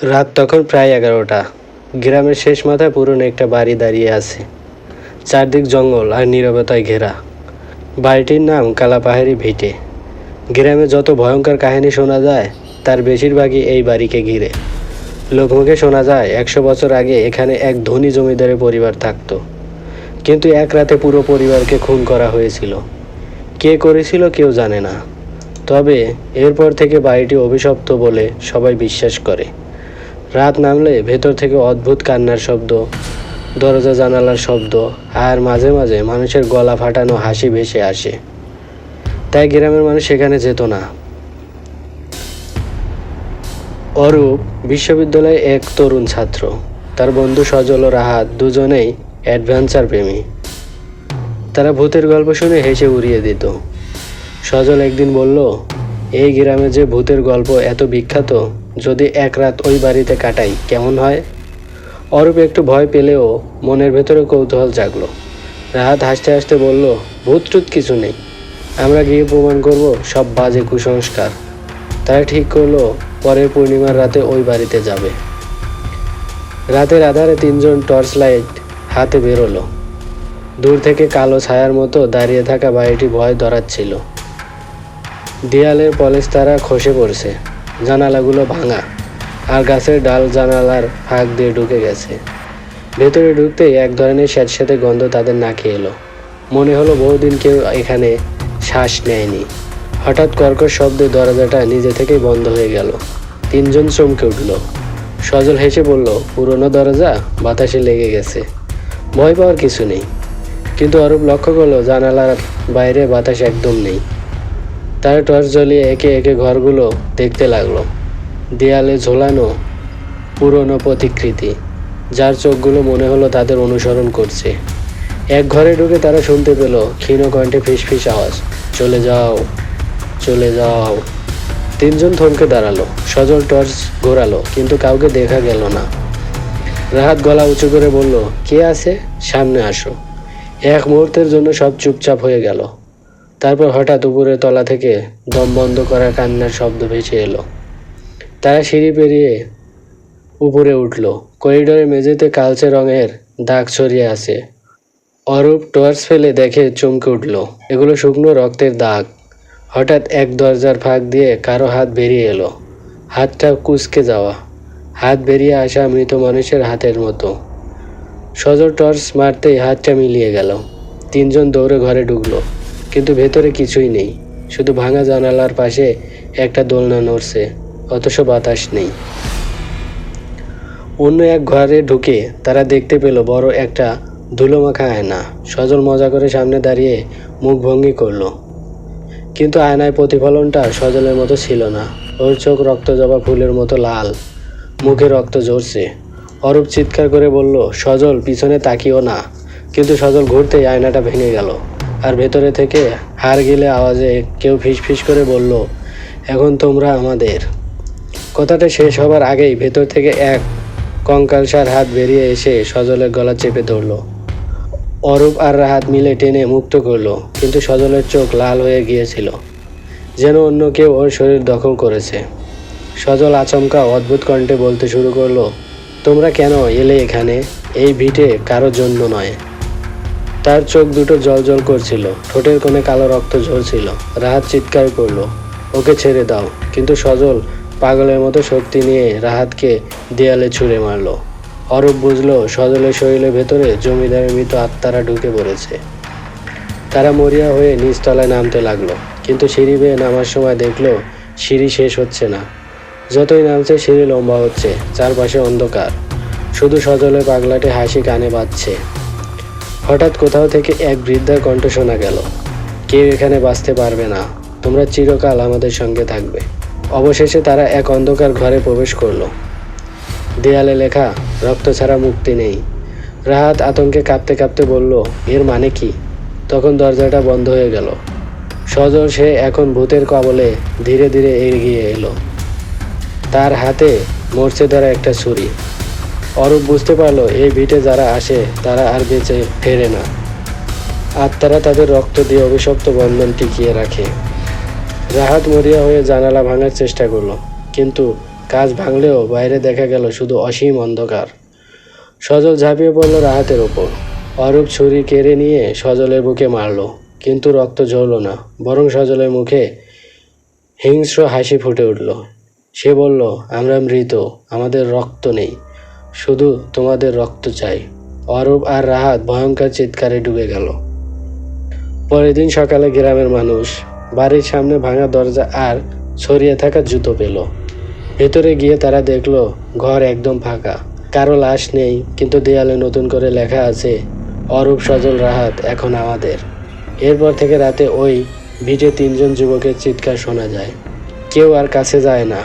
রাত তখন প্রায় এগারোটা। গ্রামের শেষ মাথায় পুরনো একটা বাড়ি দাঁড়িয়ে আছে। চারদিক জঙ্গল আর নীরবতায় ঘেরা। বাড়িটির নাম কালাপাহাড়ি ভিটে। গ্রামে যত ভয়ঙ্কর কাহিনী শোনা যায়, তার বেশিরভাগই এই বাড়িকে ঘিরে। লোকমুখে শোনা যায়, একশো বছর আগে এখানে এক ধনী জমিদারের পরিবার থাকত। কিন্তু এক রাতে পুরো পরিবারকে খুন করা হয়েছিল। কে করেছিল কেউ জানে না। তবে এরপর থেকে বাড়িটি অভিশপ্ত বলে সবাই বিশ্বাস করে। রাত নামলে ভেতর থেকে অদ্ভুত কান্নার শব্দ, দরজা জানালার শব্দ, আর মাঝে মাঝে মানুষের গলা ফাটানো হাসি ভেসে আসে। তাই গ্রামের মানুষ সেখানে যেত না। অরূপ বিশ্ববিদ্যালয়ে এক তরুণ ছাত্র। তার বন্ধু সজল ও রাহাত দুজনেই অ্যাডভেঞ্চার প্রেমী। তারা ভূতের গল্প শুনে হেসে উড়িয়ে দিত। সজল একদিন বলল, এই গ্রামে যে ভূতের গল্প এত বিখ্যাত যদি এক রাত ওই বাড়িতে কাটাই, কেমন হয়? অরূপ একটু ভয় পেলেও মনের ভেতরে কৌতূহল জাগলো। রাহাত হাসতে হাসতে বলল ভূত টুত কিছু নেই। আমরা গিয়ে প্রমাণ করব সব বাজে কুসংস্কার। তারা ঠিক করল, পরের পূর্ণিমার রাতে ওই বাড়িতে যাবে। রাতের আধারে তিনজন টর্চ লাইট হাতে বেরোলো। দূর থেকে কালো ছায়ার মতো দাঁড়িয়ে থাকা বাড়িটি ভয় ধরাচ্ছিল। দেয়ালের পলেস্তারা খসে পড়ছে। জানালাগুলো ভাঙা। আর গাছের ডাল জানালার ফাঁক দিয়ে ঢুকে গেছে। ভেতরে ঢুকতেই এক ধরনের স্যাঁতস্যাঁতে গন্ধ তাদের নাকে এলো। মনে হলো বহুদিন কেউ এখানে শ্বাস নেয়নি। হঠাৎ কর্কশ শব্দে দরজাটা নিজে থেকেই বন্ধ হয়ে গেল। তিনজন চমকে উঠল। সজল হেসে বলল, পুরনো দরজা? বাতাসে লেগে গেছে। ভয় পাওয়ার কিছু নেই। কিন্তু অরূপ লক্ষ্য করল জানালার বাইরে বাতাস একদম নেই। তারা টর্চ জ্বলিয়ে একে একে ঘরগুলো দেখতে লাগল। দেয়ালে ঝোলানো পুরনো প্রতিকৃতি, যার চোখগুলো মনে হলো তাদের অনুসরণ করছে। এক ঘরে ঢুকে তারা শুনতে পেল ক্ষীণ কণ্ঠে ফিসফিস আওয়াজ, চলে যাও চলে যাও। তিনজন থমকে দাঁড়াল, সজল টর্চ ঘোরালো, কিন্তু কাউকে দেখা গেল না। রাহাত গলা উঁচু করে বলল, কে আছে? সামনে আসো। এক মুহূর্তের জন্য সব চুপচাপ হয়ে গেল। তারপর হঠাৎ উপরের তলা থেকে দম বন্ধ করা কান্নার শব্দ ভেসে এলো। তারা সিঁড়ি পেরিয়ে উপরে উঠল। করিডোরে মেঝেতে কালচে রঙের দাগ ছড়িয়ে আছে। অরূপ টর্চ ফেলে দেখে চমকে উঠল। এগুলো শুকনো রক্তের দাগ। হঠাৎ এক দরজার ফাঁক দিয়ে কারও হাত বেরিয়ে এলো। হাতটা কুচকে যাওয়া। হাত বেরিয়ে আসা মৃত মানুষের হাতের মতো। সজল টর্চ মারতেই হাতটা মিলিয়ে গেল। তিনজন দৌড়ে ঘরে ঢুকলো। কিন্তু ভেতরে কিছুই নেই। শুধু ভাঙা জানালার পাশে একটা দোলনা নড়ছে, অথচ বাতাস নেই। অন্য এক ঘরে ঢুকে তারা দেখতে পেল বড় একটা ধুলোমাখা আয়না। সজল মজা করে সামনে দাঁড়িয়ে মুখ ভঙ্গি করল। কিন্তু আয়নায় প্রতিফলনটা সজলের মতো ছিল না। ওর চোখ রক্ত জবা ফুলের মতো লাল, মুখে রক্ত ঝরছে। অরূপ চিৎকার করে বলল, সজল, পিছনে তাকিও না। কিন্তু সজল ঘুরতেই আয়নাটা ভেঙে গেল। আর ভেতরে থেকে হার গেলে আওয়াজে কেউ ফিসফিস করে বলল, এখন তোমরা আমাদের। কথাটা শেষ হবার আগেই ভেতর থেকে এক কঙ্কালসার হাত বেরিয়ে এসে সজলের গলা চেপে ধরলো। অরূপ আর রাহাত মিলে টেনে মুক্ত করল, কিন্তু সজলের চোখ লাল হয়ে গিয়েছিল, যেন অন্য কেউ ওর শরীর দখল করেছে। সজল আচমকা অদ্ভুত কণ্ঠে বলতে শুরু করল, তোমরা কেন এলে এখানে? এই ভিটে কারোর জন্য নয়। তার চোখ দুটো জল জল করছিল। ঠোঁটের কোণে কালো রক্ত ঝরছিল। রাহাত চিৎকার করল, ওকে ছেড়ে দাও। কিন্তু সজল পাগলের মতো শক্তি নিয়ে রাহাতকে দেয়ালে ছুঁড়ে মারলো। অরূপ বুঝলো, সজলের শরীরের ভেতরে জমিদারের মৃত আত্মারা ঢুকে পড়েছে। তারা মরিয়া হয়ে নিচতলায় নামতে লাগল, কিন্তু সিঁড়ি বেয়ে নামার সময় দেখল সিঁড়ি শেষ হচ্ছে না। যতই নামছে, সিঁড়ি লম্বা হচ্ছে, চারপাশে অন্ধকার। শুধু সজলের পাগলাটে হাসি কানে বাজছে। হঠাৎ কোথাও থেকে এক বৃদ্ধার কণ্ঠ শোনা গেল। কেউ এখানে বাঁচতে পারবে না। তোমরা চিরকাল আমাদের সঙ্গে থাকবে। অবশেষে তারা এক অন্ধকার ঘরে প্রবেশ করল। দেয়ালে লেখা, রক্ত ছাড়া মুক্তি নেই। রাহাত আতঙ্কে কাঁপতে কাঁপতে বলল, এর মানে কি? তখন দরজাটা বন্ধ হয়ে গেল। সজল সে এখন ভূতের কবলে ধীরে ধীরে এগিয়ে এলো। তার হাতে মরছে ধরা একটা ছুরি। অরূপ বুঝতে পারল, এই ভিটে যারা আসে, তারা আর বেঁচে ফেরে না। আর তারা তাদের রক্ত দিয়ে অভিশপ্ত বন্ধন টিকিয়ে রাখে। রাহাত মরিয়া হয়ে জানালা ভাঙার চেষ্টা করল, কিন্তু কাজ ভাঙলেও বাইরে দেখা গেল শুধু অসীম অন্ধকার। সজল ঝাঁপিয়ে পড়ল রাহাতের ওপর। অরূপ ছুরি কেড়ে নিয়ে সজলের বুকে মারল, কিন্তু রক্ত ঝরল না, বরং সজলের মুখে হিংস্র হাসি ফুটে উঠল। সে বলল, আমরা মৃত, আমাদের রক্ত নেই। শুধু তোমাদের রক্ত চাই। অরূপ আর রাহাত ভয়ঙ্কর চিৎকারে ডুবে গেল। পরের দিন সকালে গ্রামের মানুষ বাড়ির সামনে ভাঙা দরজা আর ছড়িয়ে থাকা জুতো পেল। ভেতরে গিয়ে তারা দেখল, ঘর একদম ফাঁকা। কারও লাশ নেই, কিন্তু দেয়ালে নতুন করে লেখা আছে, অরূপ, সজল, রাহাত, এখন আমাদের। এরপর থেকে রাতে ওই ভিটে তিনজন যুবকের চিৎকার শোনা যায়। কেউ আর কাছে যায় না।